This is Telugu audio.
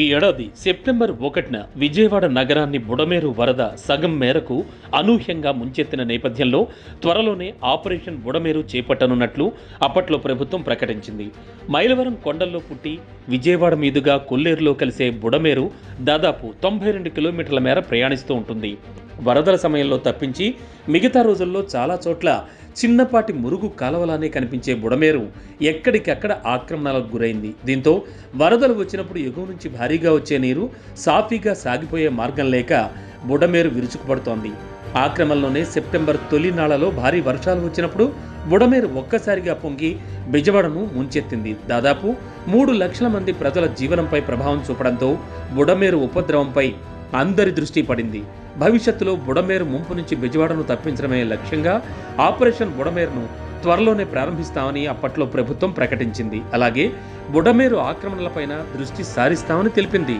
ఈ ఏడాది సెప్టెంబర్ ఒకటిన విజయవాడ నగరాన్ని బుడమేరు వరద సగం మేరకు అనూహ్యంగా ముంచెత్తిన నేపథ్యంలో త్వరలోనే ఆపరేషన్ బుడమేరు చేపట్టనున్నట్లు అప్పట్లో ప్రభుత్వం ప్రకటించింది. మైలవరం కొండల్లో పుట్టి విజయవాడ మీదుగా కొల్లేరులో కలిసే బుడమేరు దాదాపు తొంభై రెండు కిలోమీటర్ల మేర ప్రయాణిస్తూ ఉంటుంది. వరదల సమయంలో తప్పించి మిగతా రోజుల్లో చాలా చోట్ల చిన్నపాటి మురుగు కాలవలానే కనిపించే బుడమేరు ఎక్కడికక్కడ ఆక్రమణలకు గురైంది. దీంతో వరదలు వచ్చినప్పుడు ఎగువ నుంచి భారీగా వచ్చే నీరు సాఫీగా సాగిపోయే మార్గం లేక బుడమేరు విరుచుకుపడుతోంది. ఆక్రమణలోనే సెప్టెంబర్ తొలినాళ్ళలో భారీ వర్షాలు వచ్చినప్పుడు బుడమేరు ఒక్కసారిగా పొంగి బెజవాడను ముంచెత్తింది. దాదాపు మూడు లక్షల మంది ప్రజల జీవనంపై ప్రభావం చూపడంతో బుడమేరు ఉపద్రవంపై అందరి దృష్టి పడింది. భవిష్యత్తులో బుడమేరు ముంపు నుంచి బెజవాడను తప్పించడమే లక్ష్యంగా ఆపరేషన్ బుడమేరును త్వరలోనే ప్రారంభిస్తామని అప్పట్లో ప్రభుత్వం ప్రకటించింది. అలాగే బుడమేరు ఆక్రమణలపైన దృష్టి సారిస్తామని తెలిపింది.